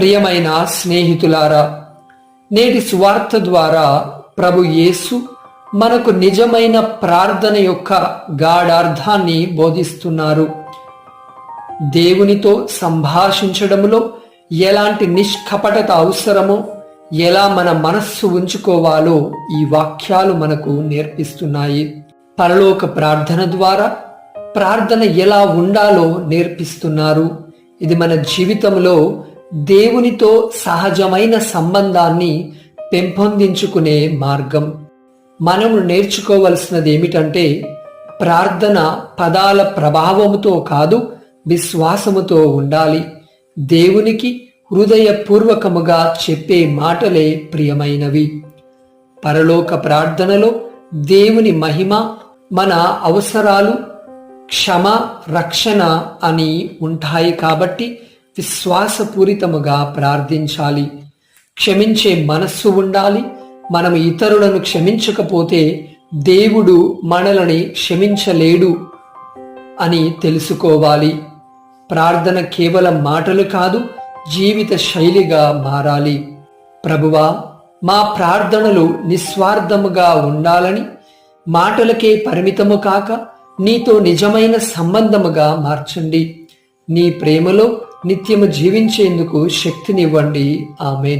ప్రియమైన స్నేహితులారా నేటి సువార్త ద్వారా ప్రభు యేసు మనకు నిజమైన ప్రార్థన యొక్క గాఢార్థాన్ని బోధిస్తున్నారు. దేవునితో సంభాషించడంలో ఎలాంటి నిష్కపటత అవసరమో ఎలా మన మనస్సు ఉంచుకోవాలో ఈ వాక్యాలు మనకు నేర్పిస్తున్నాయి. పరలోక ప్రార్థన ద్వారా ప్రార్థన ఎలా ఉండాలో నేర్పిస్తున్నారు. ఇది మన జీవితంలో దేవునితో సహజమైన సంబంధాన్ని పెంపొందించుకునే మార్గం. మనము నేర్చుకోవలసినది ఏమిటంటే ప్రార్థన పదాల ప్రభావముతో కాదు విశ్వాసముతో ఉండాలి. దేవునికి హృదయపూర్వకముగా చెప్పే మాటలే ప్రియమైనవి. పరలోక ప్రార్థనలో దేవుని మహిమ మన అవసరాలు క్షమ రక్షణ అని ఉంటాయి కాబట్టి విశ్వాసపూరితముగా ప్రార్థించాలి. క్షమించే మనస్సు ఉండాలి. మనం ఇతరులను క్షమించకపోతే దేవుడు మనలని క్షమించలేడు అని తెలుసుకోవాలి. ప్రార్థన కేవలం మాటలు కాదు జీవిత శైలిగా మారాలి. ప్రభువా మా ప్రార్థనలు నిస్వార్థముగా ఉండాలని మాటలకే పరిమితము కాక నీతో నిజమైన సంబంధముగా మార్చండి. నీ ప్రేమలో నిత్యము జీవించేందుకు శక్తినివ్వండి. ఆమెన్.